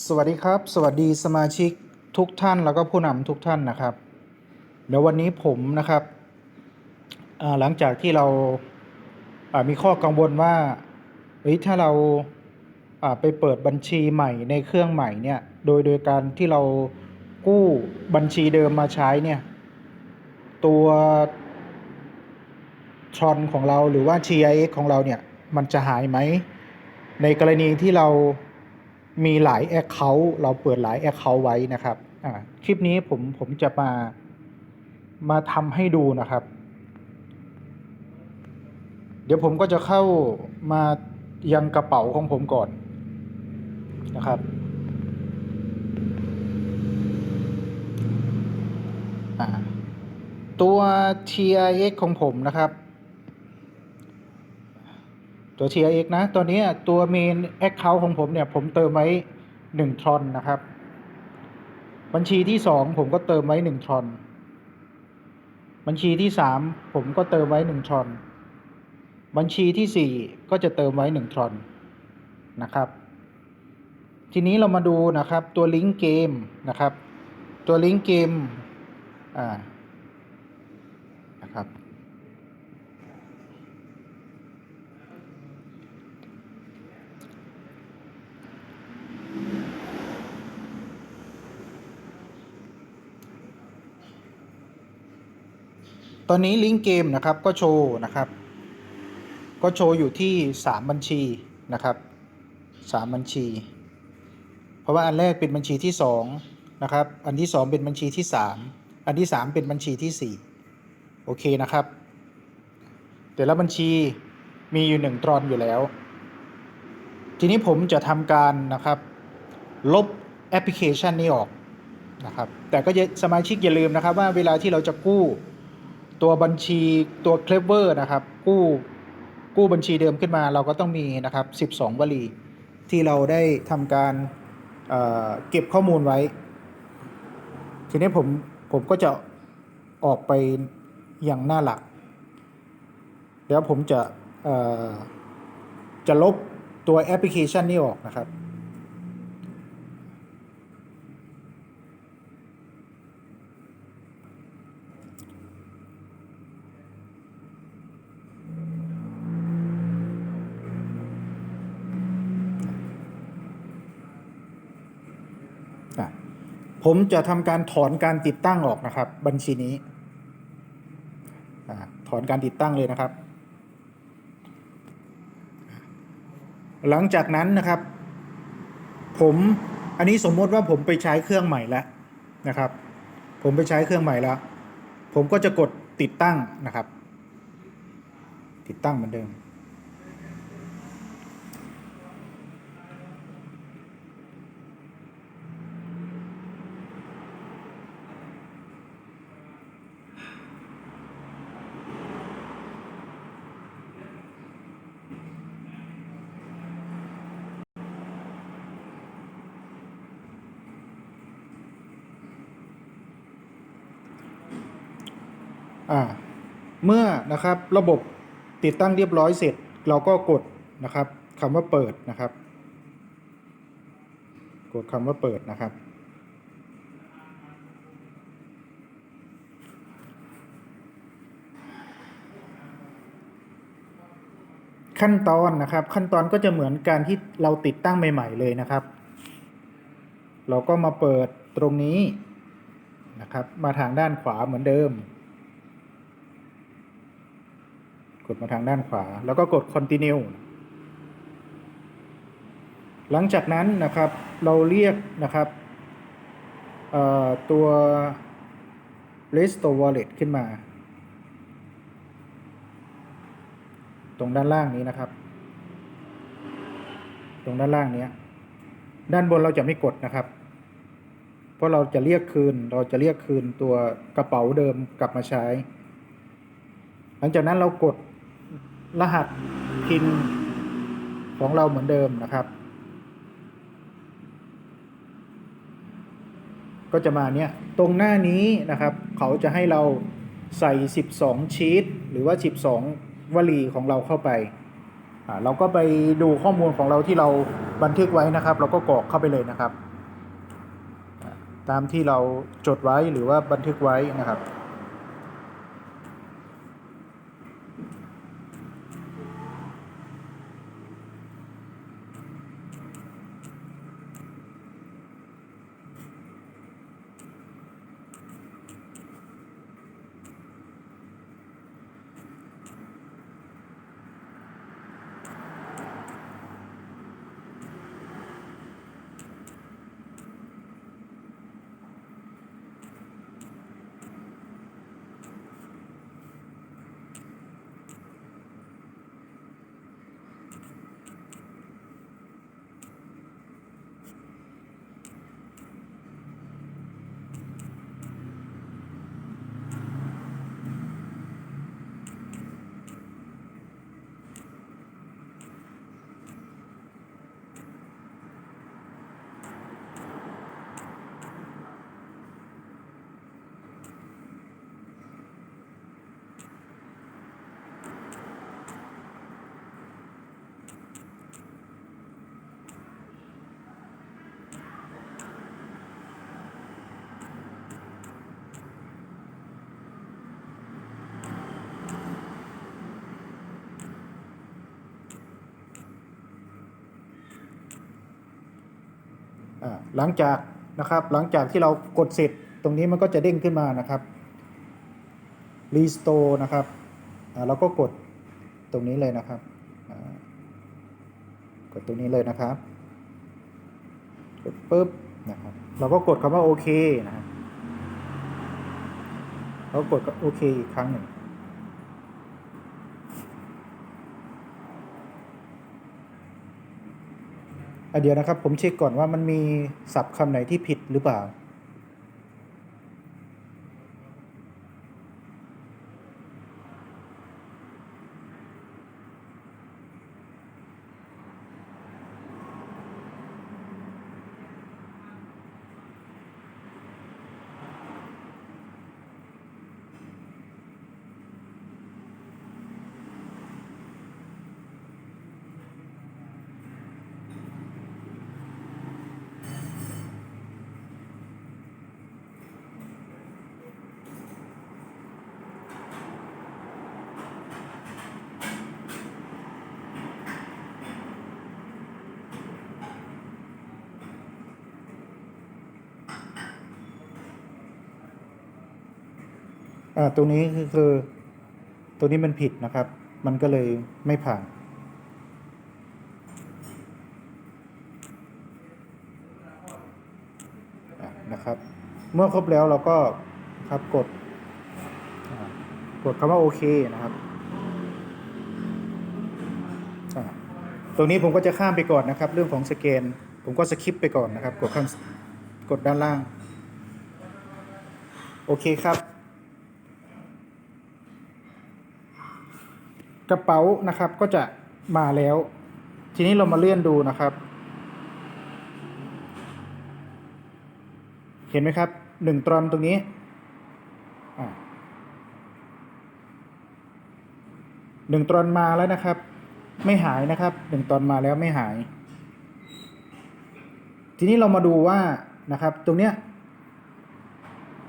สวัสดีครับ สวัสดีสมาชิกทุกท่านแล้วก็ผู้นำทุกท่านนะครับ เดี๋ยววันนี้ผมนะครับหลังจากที่เรามีข้อกังวลว่าเฮ้ยถ้าเราไปเปิดบัญชีใหม่ในเครื่องใหม่เนี่ยโดยโดยการที่เรากู้บัญชีเดิมมาใช้เนี่ยตัวทรอนของเราหรือว่า GIX ของเราเนี่ยมันจะหายไหมในกรณีที่เรา มีหลาย Account เราเปิดหลาย Account ไว้นะครับอ่าคลิปนี้ผมผมจะมามาทำให้ดูนะครับ เดี๋ยวผมก็จะเข้ามายังกระเป๋าของผมก่อนนะครับตัว TIX ของผมนะครับ ตัว TIX นะ ตัวนี้ตัว main account ของผมเนี่ย ผมเติมไว้1ทรอนนะครับ บัญชีที่ 2 ผมก็เติมไว้1ทรอน บัญชีที่ 3 ผมก็เติมไว้1ทรอน บัญชีที่ 4 ก็จะเติมไว้1ทรอนนะครับ ทีนี้เรามาดูนะครับตัวลิงก์เกมนะครับ ตัวลิงก์เกมอ่านะครับ ตอนนี้ลิงก์เกมนะครับก็โชว์นะครับ ก็โชว์อยู่ที่ 3 บัญชีนะครับ 3 บัญชี เพราะว่าอันแรกเป็นบัญชีที่2นะครับ อันที่ 2 เป็นบัญชีที่ 3 อันที่ 3 เป็นบัญชีที่ 4 โอเคนะครับ แต่ละบัญชีมีอยู่ 1 ตรอนอยู่แล้ว ทีนี้ผมจะทำการนะครับ ลบแอปพลิเคชันนี้ออกนะครับ แต่ก็สมาชิกอย่าลืมนะครับว่าเวลาที่เราจะกู้ ตัวบัญชีตัว Clever นะครับ กู้กู้บัญชีเดิมขึ้นมาเราก็ต้องมีนะครับ 12 วลี ที่เราได้ทำการเเก็บข้อมูลไว้ ทีนี้ผมผมก็จะออกไปอย่างหน้าหลัก เดี๋ยวผมจะจะลบตัวแอปพลิเคชันนี้ออกนะครับ ผมจะทำการถอนการติดตั้งออกนะครับ บัญชีนี้ถอนการติดตั้งเลยนะครับ หลังจากนั้นนะครับ ผมอันนี้สมมติว่าผมไปใช้เครื่องใหม่แล้วนะครับ ผมไปใช้เครื่องใหม่แล้ว ผมก็จะกดติดตั้งนะครับ ติดตั้งเหมือนเดิม อ่าเมื่อนะครับระบบติดตั้งเรียบร้อยเสร็จ เราก็กดนะครับคำว่าเปิดนะครับ กดคำว่าเปิดนะครับ ขั้นตอนนะครับ ขั้นตอนก็จะเหมือนการที่เราติดตั้งใหม่ ๆ เลยนะครับ เราก็มาเปิดตรงนี้นะครับ มาทางด้านขวาเหมือนเดิม กดมาทางด้านขวา แล้วก็กด continue หลังจากนั้นนะครับเราเรียกนะครับตัว restore wallet ขึ้นมา ตรงด้านล่างนี้นะครับ ตรงด้านล่างเนี้ยด้านบนเราจะไม่กดนะครับ เพราะเราจะเรียกคืนเราจะเรียกคืนตัวกระเป๋าเดิมกลับมาใช้ หลังจากนั้นเรากด รหัสพินของเราเหมือนเดิมนะครับ ก็จะมาเนี้ยตรงหน้านี้นะครับ เขาจะให้เราใส่ 12 ชีตหรือว่า 12 วลีของเราเข้าไปเราก็ไปดูข้อมูลของเราที่เราบันทึกไว้นะครับ เราก็กรอกเข้าไปเลยนะครับ ตามที่เราจดไว้หรือว่าบันทึกไว้นะครับ หลังจากนะครับหลังจากที่เรากดเสร็จตรงนี้มันก็จะเด้งขึ้นมานะครับ restore นะครับเราก็กดตรงนี้เลยนะครับกดตรงนี้เลยนะครับกดปุ๊บนะครับเราก็กดคำว่าโอเคนะครับเราก็กดโอเคอีกครั้งหนึ่ง อะ เดี๋ยวนะครับผมเช็คก่อนว่ามันมีศัพท์คำไหนที่ผิดหรือเปล่า ตรงนี้คือคือตัวนี้มันผิดนะครับ มันก็เลยไม่ผ่าน นะครับ เมื่อครบแล้วเราก็ครับกด กดคำว่าโอเคนะครับตรงนี้ผมก็จะข้ามไปก่อนนะครับ เรื่องของสแกน ผมก็สคิปไปก่อนนะครับ กดข้างกดด้านล่าง โอเคครับ กระเป๋านะครับก็จะมาแล้ว ทีนี้เรามาเลื่อนดูนะครับ เห็นไหมครับหนึ่งตรอนตรงนี้หนึ่งตรอนมาแล้วนะครับ ไม่หายนะครับหนึ่งตรอนมาแล้วไม่หาย ทีนี้เรามาดูว่านะครับ ตรงเนี้ย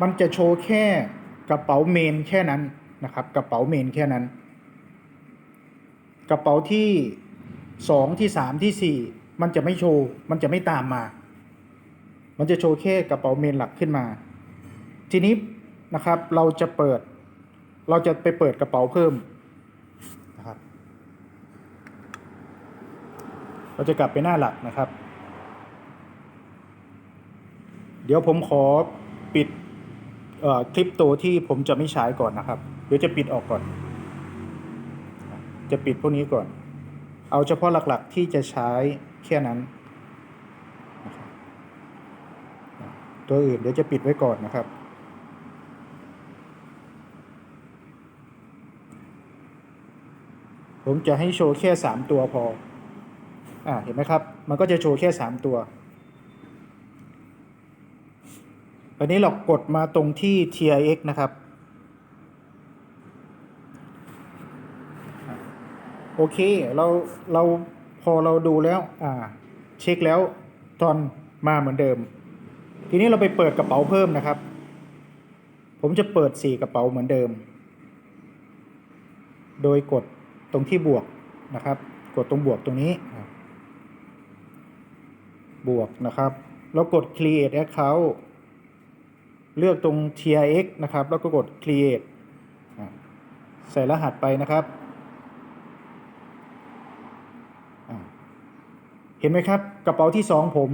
มันจะโชว์แค่กระเป๋าเมนแค่นั้นนะครับ กระเป๋าเมนแค่นั้น กระเป๋าที่สองที่สามที่สี่มันจะไม่โชว์ มันจะไม่ตามมา มันจะโชว์แค่กระเป๋าเมนหลักขึ้นมา ทีนี้นะครับเราจะเปิด เราจะไปเปิดกระเป๋าเพิ่มนะครับ เราจะกลับไปหน้าหลักนะครับ เดี๋ยวผมขอปิดเอ่อคลิปตัวที่ผมจะไม่ใช้ก่อนนะครับ เดี๋ยวจะปิดออกก่อน จะปิดพวกนี้ก่อน เอาเฉพาะหลักๆที่จะใช้แค่นั้น ตัวอื่นเดี๋ยวจะปิดไว้ก่อนนะครับ ผมจะให้โชว์แค่สามตัวพอ อ่าเห็นไหมครับ มันก็จะโชว์แค่สามตัวอันนี้เรากดมาตรงที่ TIX นะครับ โอเค เราเราพอเราดูแล้วอ่าเช็คแล้วตอนมาเหมือนเดิม ทีนี้เราไปเปิดกระเป๋าเพิ่มนะครับ ผมจะเปิดสี่กระเป๋าเหมือนเดิม โดยกดตรงที่บวกนะครับ กดตรงบวกตรงนี้ บวกนะครับ แล้วกด create account เลือกตรง TRX นะครับ แล้วก็กด create ใส่รหัสไปนะครับอะ เห็นไหมครับ กระเป๋าที่สองผม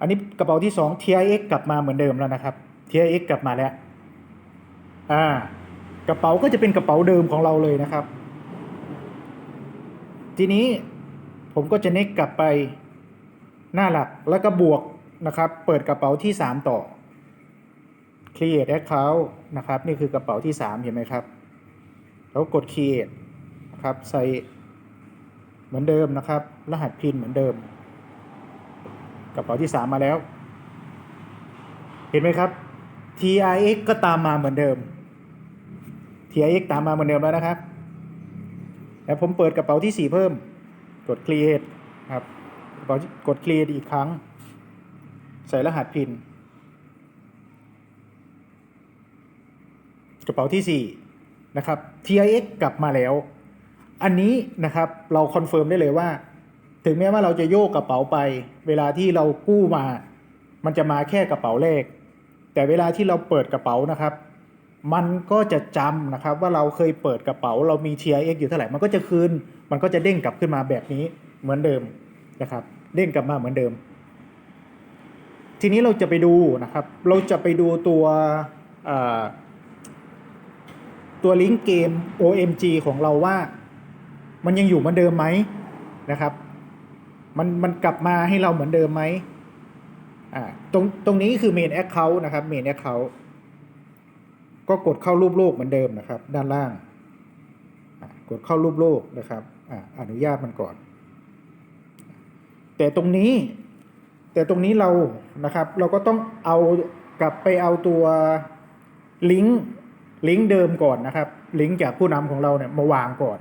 อันนี้กระเป๋าที่สอง TRX กลับมาเหมือนเดิมแล้วนะครับ TRX กลับมาแล้วอ่ากระเป๋าก็จะเป็นกระเป๋าเดิมของเราเลยนะครับ ทีนี้ผมก็จะเน็กกลับไปหน้าหลักแล้วก็บวกนะครับ เปิดกระเป๋าที่ 3 ต่อ create account นะครับ นี่คือกระเป๋าที่ 3 เห็นไหมครับ แล้วกด create นะครับใส่ เหมือนเดิมนะครับ รหัสพินเหมือนเดิม กระเป๋าที่ 3 มาแล้ว เห็นไหมครับ TRX ก็ตามมาเหมือนเดิม TRX ตามมาเหมือนเดิมแล้วนะครับ แล้วผมเปิดกระเป๋าที่ 4 เพิ่ม กด create ครับกระเป๋ากด create อีกครั้ง ใส่รหัสพิน กระเป๋าที่ 4 นะครับ TRX กลับมาแล้ว อันนี้นะครับเราคอนเฟิร์มได้เลยว่า ถึงแม้ว่าเราจะโยกกระเป๋าไป เวลาที่เรากู้มา มันจะมาแค่กระเป๋าเลข แต่เวลาที่เราเปิดกระเป๋านะครับ มันก็จะจำนะครับว่าเราเคยเปิดกระเป๋า เรามี TRX อยู่เท่าไหร่มันก็จะคืน มันก็จะเด้งกลับขึ้นมาแบบนี้เหมือนเดิมนะครับเด้งกลับมาเหมือนเดิม ทีนี้เราจะไปดูนะครับ เราจะไปดูตัวตัวลิงก์เกม OMG ของเราว่า มันยังอยู่เหมือนเดิมไหมนะครับ มันมันกลับมาให้เราเหมือนเดิมไหมอ่าตรงตรงนี้คือ main account นะครับ main account ก็กดเข้ารูปโลกเหมือนเดิมนะครับ ด้านล่าง กดเข้ารูปโลกนะครับออนุญาตมันก่อน แต่ตรงนี้ แต่ตรงนี้เรานะครับ เราก็ต้องเอากลับไปเอาตัวลิงก์ลิงก์เดิมก่อนนะครับ ลิงก์จากผู้นำของเราเนี่ยมาวางก่อน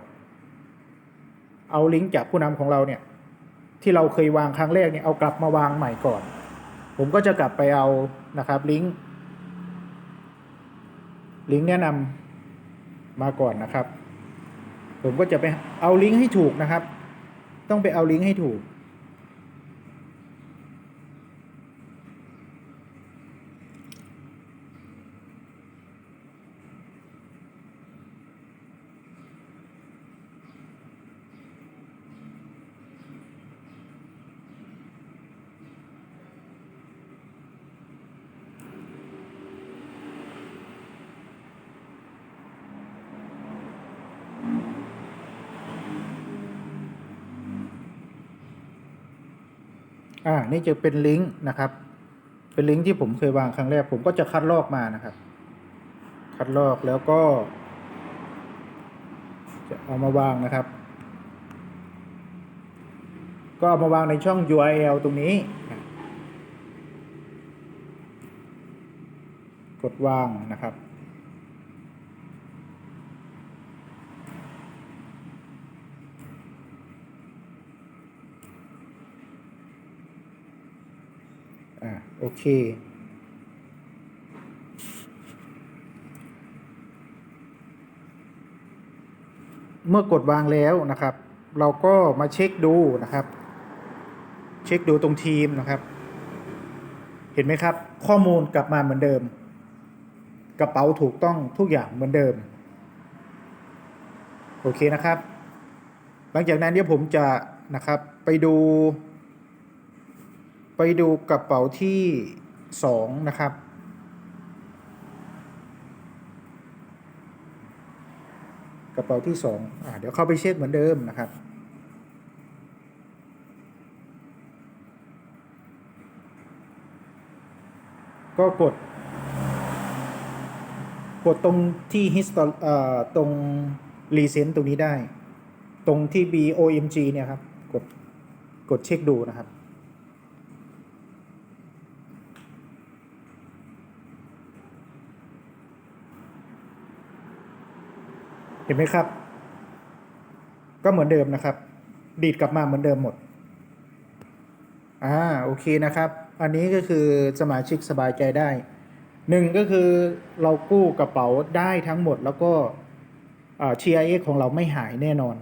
เอาลิงก์จากผู้นำของเราเนี่ยที่เราเคยวางครั้งแรกเนี่ยเอากลับมาวางใหม่ก่อน ผมก็จะกลับไปเอานะครับลิงก์ลิงก์แนะนำมาก่อนนะครับ ผมก็จะไปเอาลิงก์ให้ถูกนะครับ ต้องไปเอาลิงก์ให้ถูก อ่า นี่จะเป็นลิงก์นะครับ เป็นลิงก์ที่ผมเคยวางครั้งแรก ผมก็จะคัดลอกมานะครับ คัดลอกแล้วก็ จะเอามาวางนะครับ ก็เอามาวางในช่อง URL ตรงนี้ กดวางนะครับ อ่าโอเค เมื่อกดวางแล้วนะครับ เราก็มาเช็คดูนะครับ เช็คดูตรงทีมนะครับ เห็นไหมครับ ข้อมูลกลับมาเหมือนเดิม กระเป๋าถูกต้องทุกอย่างเหมือนเดิม โอเคนะครับ หลังจากนั้นเดี๋ยวผมจะนะครับไปดู ไปดูกระเป๋าที่สองนะครับ กระเป๋าที่สองอ่าเดี๋ยวเข้าไปเช็คเหมือนเดิมนะครับก็กด กดตรงที่ histo เอ่อตรง recent ตรงนี้ได้ ตรงที่ BOMG เนี่ยครับ กด กดเช็คดูนะครับ ห็นไหมครับ ก็เหมือนเดิมนะครับ ดีดกลับมาเหมือนเดิมหมด อ่าโอเคนะครับ อันนี้ก็คือสมาชิกสบายใจได้หนึ่งก็คือเรากู้กระเป๋าได้ทั้งหมดแล้วก็ TIX ของเราไม่หายแน่นอน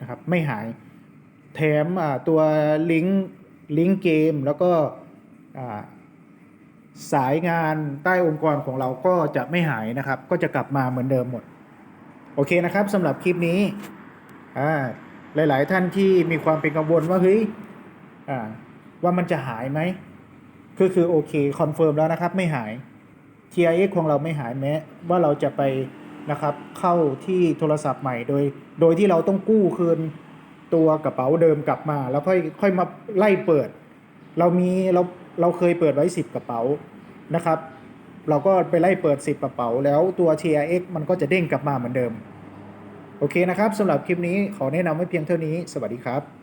นะครับ ไม่หาย แถมตัวลิงก์ลิงก์เกมแล้วก็สายงานใต้องค์กรของเราก็จะไม่หายนะครับ ก็จะกลับมาเหมือนเดิมหมด โอเคนะครับสำหรับคลิปนี้อ่าหลาย ๆ ท่านที่มีความเป็นกังวลว่าเฮ้ยอ่าว่ามันจะหายไหมก็คือโอเคคอนเฟิร์มแล้วนะครับไม่หาย TIX ของเราไม่หายแม้ว่าเราจะไปนะครับเข้าที่โทรศัพท์ใหม่โดย โดยที่เราต้องกู้คืนตัวกระเป๋าเดิมกลับมา แล้วค่อยค่อยมาไล่เปิด เรามีเราเราเคยเปิดไว้ 10 กระเป๋านะครับ เราก็ไปไล่เปิด 10กระเป๋า แล้วตัว TRX มันก็จะเด้งกลับมาเหมือนเดิม โอเคนะครับสำหรับคลิปนี้ขอแนะนำไว้เพียงเท่านี้ สวัสดีครับ